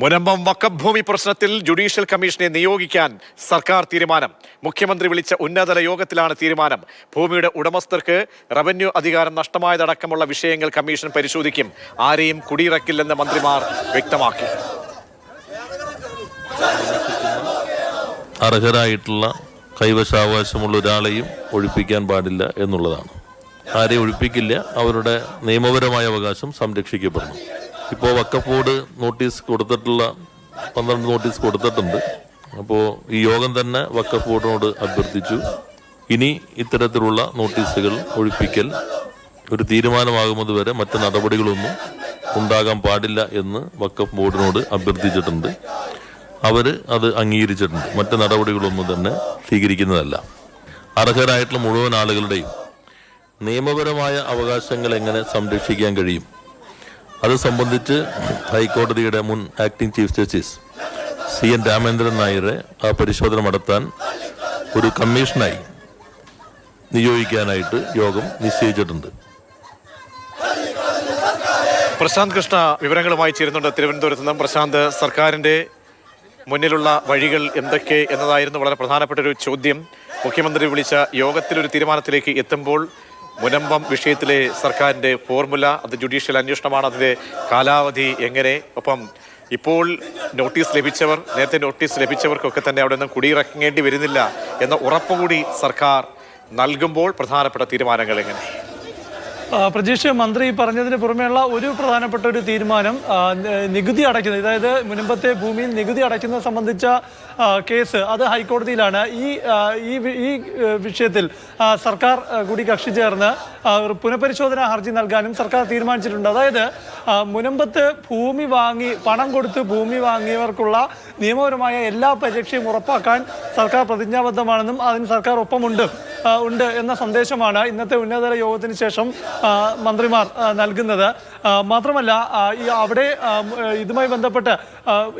മുനമ്പം വക്കഫ് ഭൂമി പ്രശ്നത്തിൽ ജുഡീഷ്യൽ കമ്മീഷനെ നിയോഗിക്കാൻ സർക്കാർ തീരുമാനം. മുഖ്യമന്ത്രി വിളിച്ച ഉന്നതതല യോഗത്തിലാണ് തീരുമാനം. ഭൂമിയുടെ ഉടമസ്ഥർക്ക് റവന്യൂ അധികാരം നഷ്ടമായതടക്കമുള്ള വിഷയങ്ങൾ കമ്മീഷൻ പരിശോധിക്കും. ആരെയും കുടിയിറക്കില്ലെന്ന് മന്ത്രിമാർ വ്യക്തമാക്കി. അർഹരായിട്ടുള്ള കൈവശാവകാശമുള്ള ഒരാളെയും ഒഴിപ്പിക്കാൻ പാടില്ല എന്നുള്ളതാണ്. ആരെയും ഒഴിപ്പിക്കില്ല അവരുടെ നിയമപരമായ അവകാശം സംരക്ഷിക്കപ്പെടണം ഇപ്പോൾ വക്കഫ് ബോർഡ് നോട്ടീസ് കൊടുത്തിട്ടുള്ള പന്ത്രണ്ട് നോട്ടീസ് കൊടുത്തിട്ടുണ്ട്. അപ്പോൾ ഈ യോഗം തന്നെ വക്കഫ് ബോർഡിനോട് അഭ്യർത്ഥിച്ചു. ഇനി ഇത്തരത്തിലുള്ള നോട്ടീസുകൾ ഒഴിപ്പിക്കൽ ഒരു തീരുമാനമാകുന്നത് വരെ മറ്റ് നടപടികളൊന്നും ഉണ്ടാകാൻ പാടില്ല എന്ന് വക്കഫ് ബോർഡിനോട് അഭ്യർത്ഥിച്ചിട്ടുണ്ട്. അവർ അത് അംഗീകരിച്ചിട്ടുണ്ട്. മറ്റ് നടപടികളൊന്നും തന്നെ സ്വീകരിക്കുന്നതല്ല. അർഹരായിട്ടുള്ള മുഴുവൻ ആളുകളുടെയും നിയമപരമായ അവകാശങ്ങൾ എങ്ങനെ സംരക്ഷിക്കാൻ കഴിയും? അത് സംബന്ധിച്ച് ഹൈക്കോടതിയുടെ മുൻ acting chief justice C N Ramendran നായരെ ആ പരിശോധന നടത്താൻ ഒരു കമ്മീഷനായി നിയോഗിക്കാനായിട്ട് യോഗം നിശ്ചയിച്ചിട്ടുണ്ട്. പ്രശാന്ത് കൃഷ്ണ വിവരങ്ങളുമായി ചേരുന്നുണ്ട് തിരുവനന്തപുരത്ത് നിന്നും. പ്രശാന്ത് സർക്കാരിന്റെ മുന്നിലുള്ള വഴികൾ എന്തൊക്കെ എന്നതായിരുന്നു വളരെ പ്രധാനപ്പെട്ട ഒരു ചോദ്യം. മുഖ്യമന്ത്രി വിളിച്ച യോഗത്തിൽ ഒരു തീരുമാനത്തിലേക്ക് എത്തുമ്പോൾ മുനമ്പം വിഷയത്തിലെ സർക്കാരിന്റെ ഫോർമുല അത് ജുഡീഷ്യൽ അന്വേഷണമാണ്. അതിന്റെ കാലാവധി എങ്ങനെ? ഒപ്പം ഇപ്പോൾ നോട്ടീസ് ലഭിച്ചവർ നേരത്തെ നോട്ടീസ് ലഭിച്ചവർക്കൊക്കെ തന്നെ അവിടെ നിന്ന് കുടിയിറങ്ങേണ്ടി വരുന്നില്ല എന്ന ഉറപ്പുകൂടി സർക്കാർ നൽകുമ്പോൾ പ്രധാനപ്പെട്ട തീരുമാനങ്ങൾ എങ്ങനെ? പ്രജീഷ് മന്ത്രി പറഞ്ഞതിന് പുറമെയുള്ള ഒരു പ്രധാനപ്പെട്ട ഒരു തീരുമാനം നികുതി അടയ്ക്കുന്നത്. അതായത് മുൻപത്തെ ഭൂമിയിൽ നികുതി അടയ്ക്കുന്നത് സംബന്ധിച്ച കേസ് അത് ഹൈക്കോടതിയിലാണ്. ഈ ഈ വിഷയത്തിൽ സർക്കാർ കൂടി കക്ഷി ചേർന്ന് പുനഃപരിശോധനാ ഹർജി നൽകാനും സർക്കാർ തീരുമാനിച്ചിട്ടുണ്ട്. അതായത് മുനമ്പത്ത് ഭൂമി വാങ്ങി പണം കൊടുത്ത് ഭൂമി വാങ്ങിയവർക്കുള്ള നിയമപരമായ എല്ലാ പരിരക്ഷയും ഉറപ്പാക്കാൻ സർക്കാർ പ്രതിജ്ഞാബദ്ധമാണെന്നും അതിന് സർക്കാർ ഒപ്പമുണ്ട്. ഉണ്ട് എന്ന സന്ദേശമാണ് ഇന്നത്തെ ഉന്നതതല യോഗത്തിന് ശേഷം മന്ത്രിമാർ നൽകുന്നത്. മാത്രമല്ല അവിടെ ഇതുമായി ബന്ധപ്പെട്ട്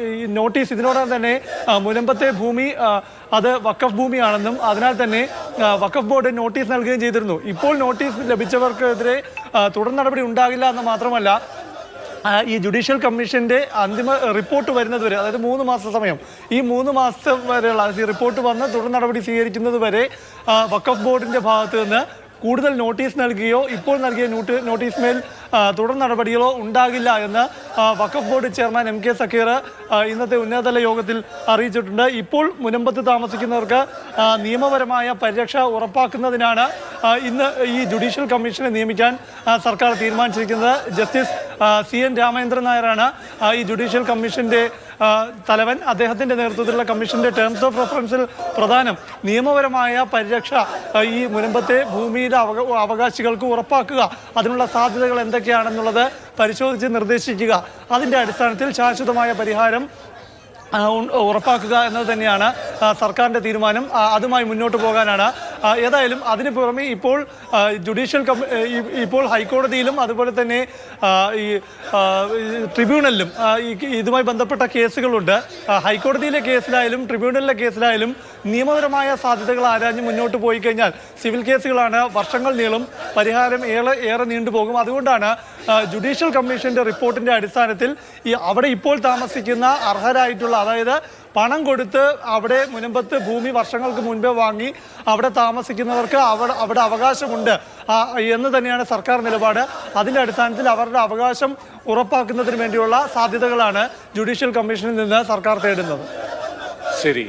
ഈ നോട്ടീസ് ഇതിനോടകം തന്നെ മുനമ്പത്തെ ഭൂമി അത് വക്കഫ് ഭൂമിയാണെന്നും അതിനാൽ തന്നെ വക്കഫ് ബോർഡ് നോട്ടീസ് നൽകുകയും ചെയ്തിരുന്നു. ഇപ്പോൾ നോട്ടീസ് ലഭിച്ചവർക്കെതിരെ തുടർ നടപടി ഉണ്ടാകില്ല എന്ന് മാത്രമല്ല ഈ ജുഡീഷ്യൽ കമ്മീഷന്റെ അന്തിമ റിപ്പോർട്ട് വരുന്നത് വരെ അതായത് മൂന്ന് മാസ സമയം ഈ മൂന്ന് മാസം വരെയുള്ള റിപ്പോർട്ട് വന്ന് തുടർ നടപടി സ്വീകരിക്കുന്നത് വരെ വക്കഫ് ബോർഡിന്റെ ഭാഗത്ത് നിന്ന് കൂടുതൽ നോട്ടീസ് നൽകുകയോ ഇപ്പോൾ നൽകിയ നോട്ട് നോട്ടീസ് മേൽ ആ, തുടർ നടപടികളോ ഉണ്ടാകില്ല എന്ന് Waqf board chairman M K Zakir ഇന്നത്തെ ഉന്നതതല യോഗത്തിൽ അറിയിച്ചിട്ടുണ്ട്. ഇപ്പോൾ മുനമ്പത്ത് താമസിക്കുന്നവർക്ക് നിയമപരമായ പരിരക്ഷ ഉറപ്പാക്കുന്നതിനാണ് ഇന്ന് ഈ ജുഡീഷ്യൽ കമ്മീഷനെ നിയമിക്കാൻ സർക്കാർ തീരുമാനിച്ചിരിക്കുന്നത്. ജസ്റ്റിസ് സി എൻ രാമേന്ദ്രൻ നായരാണ് ഈ ജുഡീഷ്യൽ കമ്മീഷന്റെ ആ, തലവൻ അദ്ദേഹത്തിന്റെ നേതൃത്വത്തിലുള്ള കമ്മീഷന്റെ ടേംസ് ഓഫ് റെഫറൻസിൽ പ്രധാനം നിയമപരമായ പരിരക്ഷ ഈ മുനമ്പത്തെ ഭൂമിയുടെ അവക അവകാശികൾക്ക് ഉറപ്പാക്കുക അതിനുള്ള സാധ്യതകൾ എന്തൊക്കെയാണെന്നുള്ളത് പരിശോധിച്ച് നിർദ്ദേശിക്കുക. അതിന്റെ അടിസ്ഥാനത്തിൽ ശാശ്വതമായ പരിഹാരം ഉറപ്പാക്കുക എന്നത് തന്നെയാണ്. സർക്കാരിന്റെ തീരുമാനം അതുമായി മുന്നോട്ട് പോകാനാണ്. ഏതായാലും അതിന് പുറമെ ഇപ്പോൾ ജുഡീഷ്യൽ ഇപ്പോൾ ഹൈക്കോടതിയിലും അതുപോലെ തന്നെ ഈ ട്രിബ്യൂണലിലും ഇതുമായി ബന്ധപ്പെട്ട കേസുകളുണ്ട്. ഹൈക്കോടതിയിലെ കേസിലായാലും ട്രിബ്യൂണലിലെ കേസിലായാലും നിയമപരമായ സാധ്യതകൾ ആരാഞ്ഞ് മുന്നോട്ട് പോയി കഴിഞ്ഞാൽ സിവിൽ കേസുകളാണ് വർഷങ്ങൾ നീളും പരിഹാരം ഏറെ ഏറെ നീണ്ടുപോകും അതുകൊണ്ടാണ് ജുഡീഷ്യൽ കമ്മീഷന്റെ റിപ്പോർട്ടിന്റെ അടിസ്ഥാനത്തിൽ ഈ അവിടെ ഇപ്പോൾ താമസിക്കുന്ന അർഹരായിട്ടുള്ള അതായത് പണം കൊടുത്ത് അവിടെ മുനമ്പത്ത് ഭൂമി വർഷങ്ങൾക്ക് മുൻപേ വാങ്ങി അവിടെ താമസിക്കുന്നവർക്ക് അവിടെ അവിടെ അവകാശമുണ്ട്. എന്ന് തന്നെയാണ് സർക്കാർ നിലപാട്. അതിന്റെ അടിസ്ഥാനത്തിൽ അവരുടെ അവകാശം ഉറപ്പാക്കുന്നതിന് വേണ്ടിയുള്ള സാധ്യതകളാണ് ജുഡീഷ്യൽ കമ്മീഷനിൽ നിന്ന് സർക്കാർ തേടുന്നത്. ശരി.